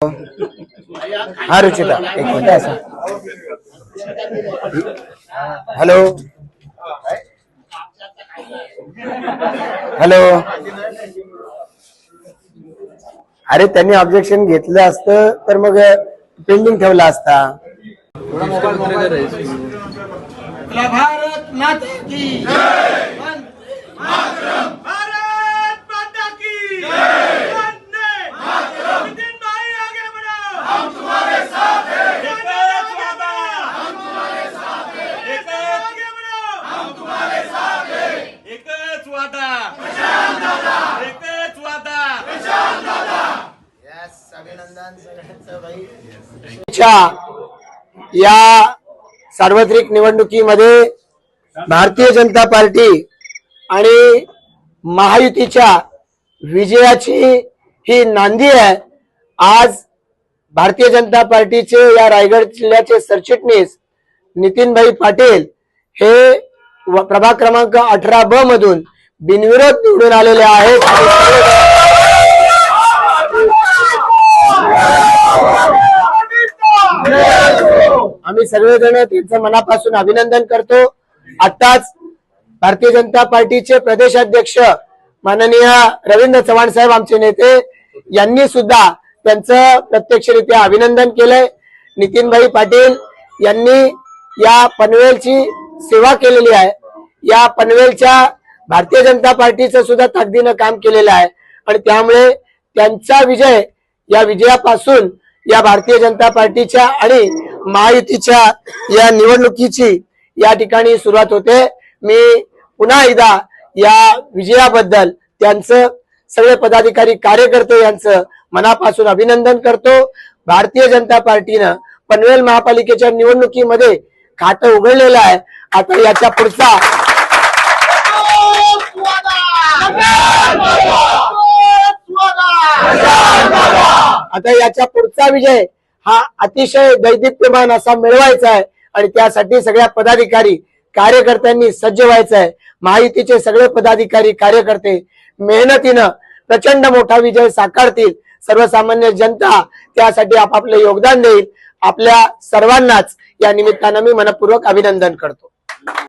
हा रुचिता एक मिनिट असा हॅलो. हॅलो. अरे त्यांनी ऑब्जेक्शन घेतलं असतं तर मग पेंडिंग ठेवला असता. भारत माता की वादा. प्रशांत दादा एकच वादा प्रशांत दादा च्या या सार्वत्रिक निवडणुकीमध्ये भारतीय जनता पार्टी आणि महायुतीच्या विजयाची ही नांदी आहे. आज भारतीय जनता पार्टीचे या रायगड जिल्ह्याचे सरचिटणीस नितीनभाई पाटील हे प्रभाग क्रमांक अठरा ब मधून बिनविरोध निवडून आलेले आहेत. आम्ही सगळेजण त्यांचं मनापासून अभिनंदन करतो. आताच भारतीय जनता पार्टीचे प्रदेशाध्यक्ष माननीय रवींद्र चव्हाण साहेब आमचे नेते यांनी सुद्धा त्यांचं प्रत्यक्षरित्या अभिनंदन केलंय. नितीनभाई पाटील यांनी या पनवेलची सेवा केलेली आहे. या पनवेलच्या भारतीय जनता पार्टीचं सुद्धा ताकदीनं काम केलेलं आहे. आणि त्यामुळे त्यांचा विजय या विजयापासून या भारतीय जनता पार्टीच्या आणि महायुतीच्या या निवडणुकीची या ठिकाणी सुरुवात होते. मी पुन्हा एकदा या विजयाबद्दल त्यांचं सगळे पदाधिकारी कार्यकर्ते यांचं मनापासून अभिनंदन करतो. भारतीय जनता पार्टीनं पनवेल महापालिकेच्या निवडणुकीमध्ये खातं उघडलेलं आहे. आता याच्या पुढचा आता याच्या पुढचा विजय हा अतिशय दैदिप्यमान असा मिळवायचा आहे आणि त्यासाठी सगळ्या पदाधिकारी कार्यकर्त्यांनी सज्ज व्हायचं आहे माहितीचे सगळे पदाधिकारी कार्यकर्ते मेहनतीनं प्रचंड मोठा विजय साकारतील. सर्वसामान्य जनता त्यासाठी आपापले योगदान देईल. आपल्या सर्वांनाच या निमित्तानं मी मनपूर्वक अभिनंदन करतो.